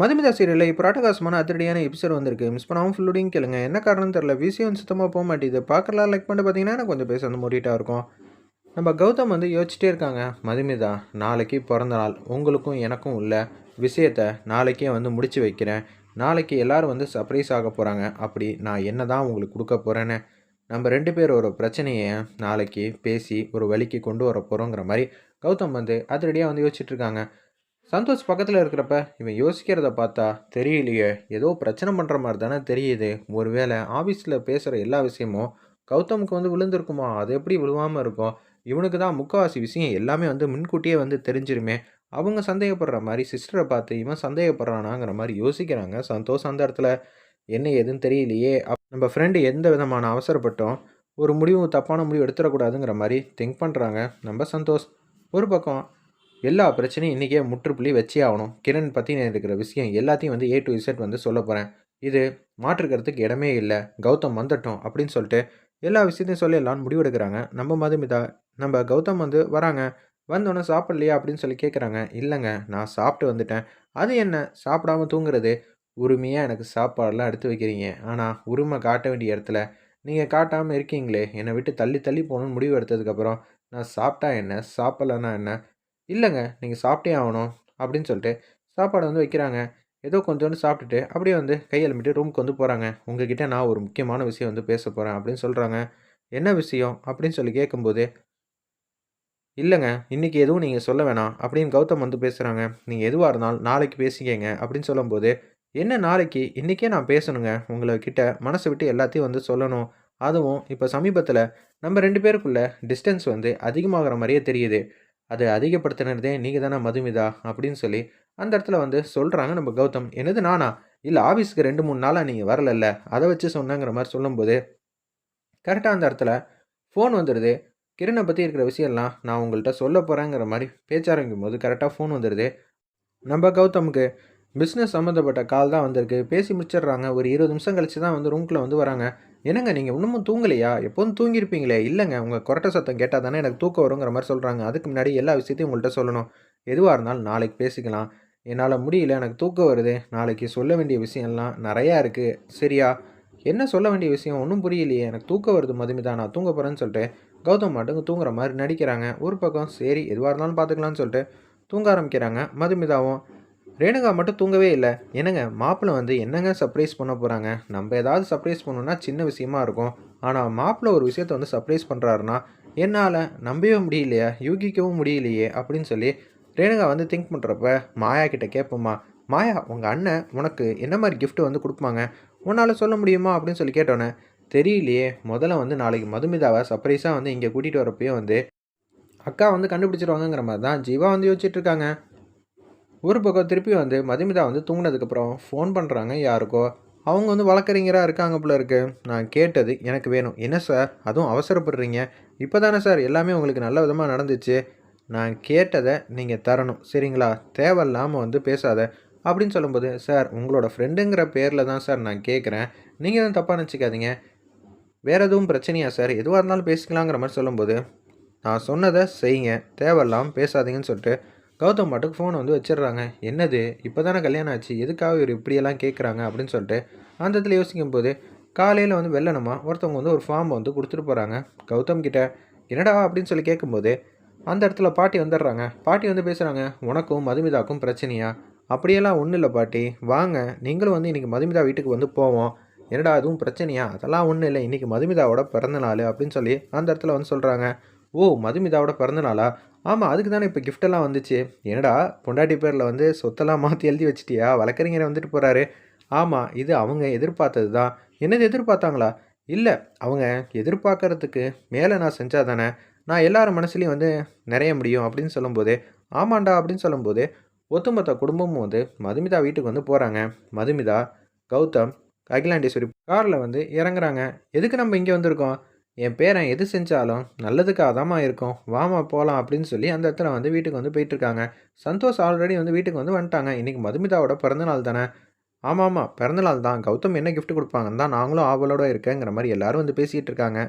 மதுமிதா சீரியலில் இப்போ ராட்டகாசமான அதிரடியான எபிசோட் வந்திருக்கு. மிஸ் பண்ணாமல் ஃபுல்லுடையும் கேளுங்க. என்ன காரணம் தெரில விஷயம் சுத்தமாக போக மாட்டேது பார்க்கலாம் லைக் பண்ணிட்டு பார்த்தீங்கன்னா எனக்கு கொஞ்சம் பேச வந்து மூடிட்டா இருக்கும். நம்ம கௌதம் வந்து யோசிச்சிட்டே இருக்காங்க. மதுமிதா நாளைக்கு பிறந்த நாள். உங்களுக்கும் எனக்கும் உள்ள விஷயத்தை நாளைக்கே வந்து முடிச்சு வைக்கிறேன். நாளைக்கு எல்லோரும் வந்து சர்ப்ரைஸ் ஆக போகிறாங்க அப்படி நான் என்ன தான் உங்களுக்கு கொடுக்க போகிறேன்னு நம்ம ரெண்டு பேர் ஒரு பிரச்சனையை நாளைக்கு பேசி ஒரு வழிக்கு கொண்டு வர போகிறோங்கிற மாதிரி கௌதம் வந்து அதிரடியாக வந்து யோசிச்சுட்டு இருக்காங்க. சந்தோஷ் பக்கத்தில் இருக்கிறப்ப இவன் யோசிக்கிறத பார்த்தா தெரியலையே. ஏதோ பிரச்சனை பண்ணுற மாதிரி தானே தெரியுது. ஒருவேளை ஆஃபீஸில் பேசுகிற எல்லா விஷயமும் கௌதமுக்கு வந்து விழுந்திருக்குமா? அது எப்படி விழுவாமல் இருக்கும்? இவனுக்கு தான் முக்கால்வாசி விஷயம் எல்லாமே வந்து முன்கூட்டியே வந்து தெரிஞ்சிருமே. அவங்க சந்தேகப்படுற மாதிரி சிஸ்டரை பார்த்து இவன் சந்தேகப்படுறானாங்கிற மாதிரி யோசிக்கிறாங்க சந்தோஷ் அந்த இடத்துல. என்ன ஏதுன்னு தெரியலையே. அப் நம்ம ஃப்ரெண்டு எந்த விதமான அவசரப்பட்டோம் ஒரு முடிவு தப்பான முடிவு எடுத்துடக்கூடாதுங்கிற மாதிரி திங்க் பண்ணுறாங்க நம்ம சந்தோஷ். ஒரு பக்கம் எல்லா பிரச்சனையும் இன்றைக்கே முற்றுப்புள்ளி வச்சே ஆகணும். கிரண் பற்றி நான் இருக்கிற விஷயம் எல்லாத்தையும் வந்து ஏ டு இசட் வந்து சொல்ல போகிறேன் இது மாற்றுக்கிறதுக்கு இடமே இல்லை. கௌதம் வந்துட்டோம் அப்படின்னு சொல்லிட்டு எல்லா விஷயத்தையும் சொல்லிடலான்னு முடிவெடுக்கிறாங்க. நம்ம மதுமிதா நம்ம கௌதம் வந்து வராங்க. வந்தோன்னே சாப்பிட்லையா அப்படின்னு சொல்லி கேட்குறாங்க இல்லைங்க நான் சாப்பிட்டு வந்துட்டேன். அது என்ன? சாப்பிடாம தூங்குறது? உரிமையாக எனக்கு சாப்பாடெல்லாம் எடுத்து வைக்கிறீங்க. ஆனால் உரிமை காட்ட வேண்டிய இடத்துல நீங்கள் காட்டாமல் இருக்கீங்களே. என்னை விட்டு தள்ளி தள்ளி போகணுன்னு முடிவு எடுத்ததுக்கப்புறம் நான் சாப்பிட்டா என்ன? சாப்பிட்லன்னா என்ன? இல்லைங்க நீங்கள் சாப்பிட்டே ஆகணும் அப்படின்னு சொல்லிட்டு சாப்பாடு வந்து வைக்கிறாங்க. ஏதோ கொஞ்சோண்டு சாப்பிட்டுட்டு அப்படியே வந்து கையெழுமிட்டு ரூமுக்கு வந்து போகிறாங்க உங்ககிட்ட நான் ஒரு முக்கியமான விஷயம் வந்து பேச போகிறேன் அப்படின்னு சொல்கிறாங்க என்ன விஷயம் அப்படின்னு சொல்லி கேட்கும்போது இல்லைங்க இன்றைக்கி எதுவும் நீங்கள் சொல்ல வேணாம் அப்படின்னு கௌதம் வந்து பேசுகிறாங்க நீங்கள் எதுவாக இருந்தாலும் நாளைக்கு பேசிக்கங்க அப்படின்னு சொல்லும்போது என்ன நாளைக்கு? இன்றைக்கே நான் பேசணுங்க. உங்களை கிட்ட மனசை விட்டு எல்லாத்தையும் வந்து சொல்லணும். அதுவும் இப்போ சமீபத்தில் நம்ம ரெண்டு பேருக்குள்ள டிஸ்டன்ஸ் வந்து அதிகமாகிற மாதிரியே தெரியுது. அதை அதிகப்படுத்தினதே நீங்கள் தானே மதுமிதா? அப்படின்னு சொல்லி அந்த இடத்துல வந்து சொல்கிறாங்க நம்ம கௌதம். என்னது நானா? இல்லை ஆஃபீஸுக்கு ரெண்டு மூணு நாளாக நீங்கள் வரலல்ல? அதை வச்சு சொன்னங்கிற மாதிரி சொல்லும்போது கரெக்டாக அந்த இடத்துல ஃபோன் வந்துடுது கிரணை பற்றி இருக்கிற விஷயம்லாம் நான் உங்கள்கிட்ட சொல்ல போகிறேங்கிற மாதிரி பேச்சாரங்கும் போது கரெக்டாக ஃபோன் வந்துடுது நம்ம கௌதமுக்கு பிஸ்னஸ் சம்மந்தப்பட்ட கால் தான் வந்திருக்கு. பேசி முடிச்சிடுறாங்க. ஒரு இருபது நிமிஷம் கழிச்சு தான் வந்து ரூம்குள்ளே வந்து வராங்க. என்னங்க நீங்கள் இன்னமும் தூங்கலையா? எப்போதும் தூங்கியிருப்பீங்களே? இல்லைங்க உங்கள் கொரட்டை சத்தம் கேட்டால் தானே எனக்கு தூக்கம் வருங்கிற மாதிரி சொல்கிறாங்க அதுக்கு முன்னாடி எல்லா விஷயத்தையும் உங்கள்கிட்ட சொல்லணும். எதுவாக இருந்தாலும் நாளைக்கு பேசிக்கலாம். என்னால் முடியல எனக்கு தூக்கம் வருது. நாளைக்கு சொல்ல வேண்டிய விஷயம்லாம் நிறையா இருக்குது சரியா? என்ன சொல்ல வேண்டிய விஷயம்? ஒன்றும் புரியலையே. எனக்கு தூக்கம் வருது மதுமிதா. நான் தூங்க போகிறேன்னு சொல்லிட்டு கௌதம் மாட்டுங்க தூங்குற மாதிரி நடிக்கிறாங்க. ஒரு பக்கம் சரி எதுவாக இருந்தாலும் பார்த்துக்கலான்னு சொல்லிட்டு தூங்க ஆரம்பிக்கிறாங்க மதுமிதாவும். ரேணுகா மட்டும் தூங்கவே இல்லை. என்னங்க மாப்பிள்ளை வந்து என்னங்க சர்ப்ரைஸ் பண்ண போகிறாங்க நம்ம ஏதாவது சர்ப்ரைஸ் பண்ணோன்னா சின்ன விஷயமா இருக்கும். ஆனால் மாப்பிள்ளை ஒரு விஷயத்த வந்து சர்ப்ரைஸ் பண்ணுறாருன்னா என்னால் நம்பவே முடியலையா யூகிக்கவும் முடியலையே அப்படின்னு சொல்லி ரேணுகா வந்து திங்க் பண்ணுறப்ப மாயா கிட்டே கேட்போம்மா மாயா உங்கள் அண்ணன் உனக்கு என்ன மாதிரி கிஃப்ட் வந்து கொடுப்பாங்க? உன்னால் சொல்ல முடியுமா? அப்படின்னு சொல்லி கேட்டோன்னே தெரியலையே முதல்ல வந்து நாளைக்கு மதுமிதாவை சர்ப்ரைஸாக வந்து இங்கே கூட்டிகிட்டு வரப்பையும் வந்து அக்கா வந்து கண்டுபிடிச்சிருவாங்கங்கிற மாதிரி தான் ஜீவா வந்து யோசிச்சுட்ருக்காங்க ஒரு பக்கம் திருப்பி வந்து மதுமிதா வந்து தூங்கினதுக்கப்புறம் ஃபோன் பண்ணுறாங்க யாருக்கோ? அவங்க வந்து வழக்கறிஞராக இருக்காங்க போல இருக்கு. நான் கேட்டது எனக்கு வேணும். என்ன சார் அதுவும் அவசரப்படுறீங்க? இப்போ தானே சார் எல்லாமே உங்களுக்கு நல்ல விதமாக நடந்துச்சு. நான் கேட்டதை நீங்கள் தரணும். சரிங்களா? தேவையில்லாமல் வந்து பேசாத. அப்படின்னு சொல்லும்போது சார் உங்களோட ஃப்ரெண்டுங்கிற பேரில் தான் சார் நான் கேட்குறேன் நீங்கள் எதுவும் தப்பாக நினச்சிக்காதீங்க. வேறு எதுவும் பிரச்சனையா சார் எதுவாக இருந்தாலும் பேசிக்கலாங்கிற மாதிரி சொல்லும்போது நான் சொன்னதை செய்யுங்க. தேவையில்லாமல் பேசாதீங்கன்னு சொல்லிட்டு கௌதம் பாட்டுக்கு ஃபோனை வந்து வச்சிடுறாங்க. என்னது? இப்போ தானே கல்யாணம் ஆச்சு. எதுக்காக இவர் இப்படியெல்லாம் கேட்குறாங்க அப்படின்னு சொல்லிட்டு அந்த இடத்துல யோசிக்கும் போது காலையில் வந்து வெள்ளனமா ஒருத்தவங்க வந்து ஒரு ஃபார்ம் வந்து கொடுத்துட்டு போகிறாங்க கௌதம் கிட்ட என்னடா? அப்படின்னு சொல்லி கேட்கும்போது அந்த இடத்துல பாட்டி வந்துடுறாங்க. பாட்டி வந்து பேசுகிறாங்க உனக்கும் மதுமிதாக்கும் பிரச்சனையா? அப்படியெல்லாம் ஒன்றும் இல்லை பாட்டி. வாங்க நீங்களும் வந்து இன்றைக்கி மதுமிதா வீட்டுக்கு வந்து போவோம். என்னடா அதுவும் பிரச்சனையா? அதெல்லாம் ஒன்றும் இல்லை. இன்றைக்கி மதுமிதாவோட பிறந்த நாள் அப்படின்னு சொல்லி அந்த இடத்துல வந்து சொல்கிறாங்க ஓ மதுமிதாவோட பிறந்த நாளா? ஆமாம் அதுக்கு தானே இப்போ கிஃப்டெல்லாம் வந்துச்சு. என்னடா பொண்டாட்டி பேரில் வந்து சொத்தெல்லாம் மாற்றி எழுதி வச்சிட்டியா? வழக்கறிஞரை வந்துட்டு போகிறாரு ஆமாம் இது அவங்க எதிர்பார்த்தது தான் என்னது எதிர்பார்த்தாங்களா? இல்லை அவங்க எதிர்பார்க்கறதுக்கு மேலே நான் செஞ்சால் தானே நான் எல்லார் மனசுலையும் வந்து நிறைய முடியும் அப்படின்னு சொல்லும்போது ஆமாண்டா அப்படின்னு சொல்லும்போது ஒத்துமொத்த குடும்பமும் வந்து மதுமிதா வீட்டுக்கு வந்து போகிறாங்க மதுமிதா கௌதம் அகிலாண்டேஸ்வரி காரில் வந்து இறங்குறாங்க. எதுக்கு நம்ம இங்கே வந்திருக்கோம்? என் பேரன் எது செஞ்சாலும் நல்லதுக்காக தாம்மா இருக்கும். வாமா போகலாம் அப்படின்னு சொல்லி அந்த இடத்துல வந்து வீட்டுக்கு வந்து போயிட்டுருக்காங்க. சந்தோஷ் ஆல்ரெடி வந்து வீட்டுக்கு வந்து வந்துட்டாங்க. இன்றைக்கி மதுமிதாவோட பிறந்தநாள் தானே? ஆமாம் ஆமாம் பிறந்தநாள் தான். கௌதம் என்ன கிஃப்ட் கொடுப்பாங்கன்னு தான் நாங்களும் ஆவலோட இருக்கேங்கிற மாதிரி எல்லோரும் வந்து பேசிகிட்டு இருக்காங்க.